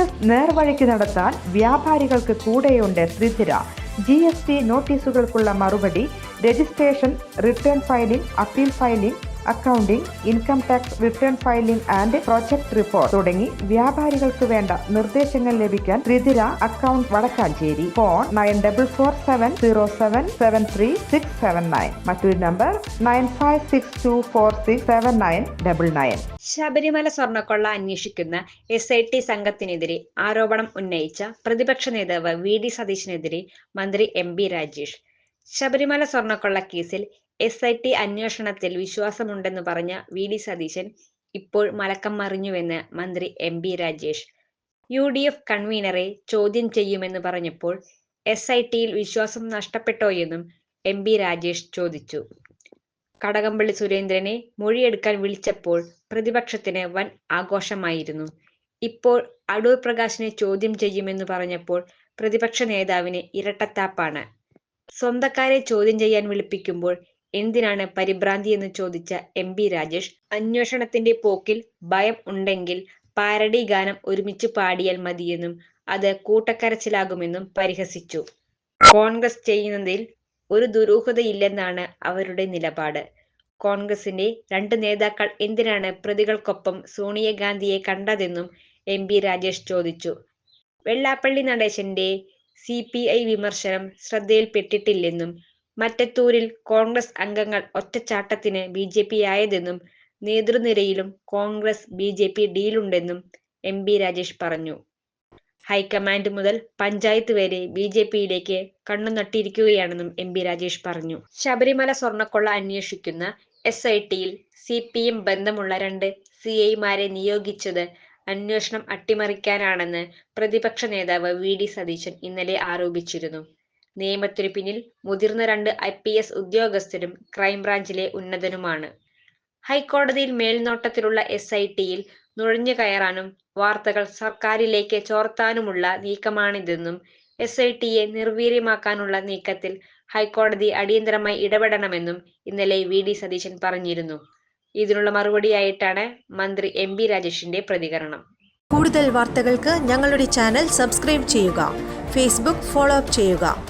Business നേർവഴിക്ക് നടത്താൻ വ്യാപാരികൾക്ക് കൂടെയുണ്ട് ത്രിധിര ജി എസ് ടി നോട്ടീസുകൾക്കുള്ള മറുപടി registration return filing appeal filing accounting income tax return filing and project report തുടങ്ങി വ്യാപാരികൾക്ക് വേണ്ട നിർദ്ദേശങ്ങൾ ലഭിക്കാൻ Thrithira account Vadakkanchery. Phone nine double four seven zero seven seven three six seven nine. മറ്റൊരു number nine five six two four six seven nine double nine. Sabarimala സ്വർണക്കൊള്ള അന്വേഷിക്കുന്ന S I T സംഘത്തിനെതിരെ ആരോപണം ഉന്നയിച്ച പ്രതിപക്ഷ നേതാവ് വി ഡി സതീശിനെതിരെ മന്ത്രി M B Rajesh. Sabarimala സ്വർണക്കൊള്ള കേസിൽ എസ് ഐ ടി അന്വേഷണത്തിൽ വിശ്വാസമുണ്ടെന്ന് പറഞ്ഞ വി ഡി സതീശൻ ഇപ്പോൾ മലക്കം മറിഞ്ഞുവെന്ന് മന്ത്രി M B Rajesh. U D F കൺവീനറെ ചോദ്യം ചെയ്യുമെന്ന് പറഞ്ഞപ്പോൾ എസ് ഐ ടിയിൽ വിശ്വാസം നഷ്ടപ്പെട്ടോയെന്നും എം ബി രാജേഷ് ചോദിച്ചു. കടകംപള്ളി സുരേന്ദ്രനെ മൊഴിയെടുക്കാൻ വിളിച്ചപ്പോൾ പ്രതിപക്ഷത്തിന് വൻ ആഘോഷമായിരുന്നു. ഇപ്പോൾ അടൂർ പ്രകാശിനെ ചോദ്യം ചെയ്യുമെന്ന് പറഞ്ഞപ്പോൾ പ്രതിപക്ഷ നേതാവിന് ഇരട്ടത്താപ്പാണ്. സ്വന്തക്കാരെ ചോദ്യം ചെയ്യാൻ വിളിപ്പിക്കുമ്പോൾ എന്തിനാണ് പരിഭ്രാന്തി എന്ന് ചോദിച്ച എം ബി രാജേഷ് അന്വേഷണത്തിന്റെ പോക്കിൽ ഭയം ഉണ്ടെങ്കിൽ പാരഡി ഗാനം ഒരുമിച്ച് പാടിയാൽ മതിയെന്നും അത് കൂട്ടക്കരച്ചിലാകുമെന്നും പരിഹസിച്ചു. കോൺഗ്രസ് ചെയ്യുന്നതിൽ ഒരു ദുരൂഹതയില്ലെന്നാണ് അവരുടെ നിലപാട്. കോൺഗ്രസിന്റെ രണ്ട് നേതാക്കൾ എന്തിനാണ് പ്രതികൾക്കൊപ്പം സോണിയാഗാന്ധിയെ കണ്ടതെന്നും എം രാജേഷ് ചോദിച്ചു. വെള്ളാപ്പള്ളി നടേശന്റെ സി പി ഐ വിമർശനം ശ്രദ്ധയിൽപ്പെട്ടിട്ടില്ലെന്നും മറ്റത്തൂരിൽ കോൺഗ്രസ് അംഗങ്ങൾ ഒറ്റച്ചാട്ടത്തിന് ബി ജെ പി ആയതെന്നും നേതൃനിരയിലും കോൺഗ്രസ് ബി ജെ പി ഡീലുണ്ടെന്നും എം ബി രാജേഷ് പറഞ്ഞു. ഹൈക്കമാൻഡ് മുതൽ പഞ്ചായത്ത് വരെ ബി ജെ പിയിലേക്ക് കണ്ണു നട്ടിരിക്കുകയാണെന്നും എം ബി രാജേഷ് പറഞ്ഞു. ശബരിമല സ്വർണക്കൊള്ള അന്വേഷിക്കുന്ന എസ് ഐ ടിയിൽ സി പി എം ബന്ധമുള്ള രണ്ട് സി ഐമാരെ നിയോഗിച്ചത് അന്വേഷണം അട്ടിമറിക്കാനാണെന്ന് പ്രതിപക്ഷ നേതാവ് വി ഡി സതീശൻ ഇന്നലെ ആരോപിച്ചിരുന്നു. നിയമത്തിനു പിന്നിൽ മുതിർന്ന രണ്ട് ഐ പി എസ് ഉദ്യോഗസ്ഥരും ക്രൈംബ്രാഞ്ചിലെ ഉന്നതനുമാണ്. ഹൈക്കോടതിയിൽ മേൽനോട്ടത്തിലുള്ള എസ് ഐ ടിയിൽ നുഴഞ്ഞു കയറാനും വാർത്തകൾ സർക്കാരിലേക്ക് ചോർത്താനുമുള്ള നീക്കമാണിതെന്നും എസ് ഐ ടിയെ നിർവീര്യമാക്കാനുള്ള നീക്കത്തിൽ ഹൈക്കോടതി അടിയന്തരമായി ഇടപെടണമെന്നും ഇന്നലെ വി ഡി സതീശൻ പറഞ്ഞിരുന്നു. ഇതിനുള്ള മറുപടിയായിട്ടാണ് മന്ത്രി എം ബി രാജേഷിന്റെ പ്രതികരണം. കൂടുതൽ വാർത്തകൾക്ക് ഞങ്ങളുടെ ചാനൽ സബ്സ്ക്രൈബ് ചെയ്യുക ഫേസ്ബുക്ക് ഫോളോ അപ്പ് ചെയ്യുക.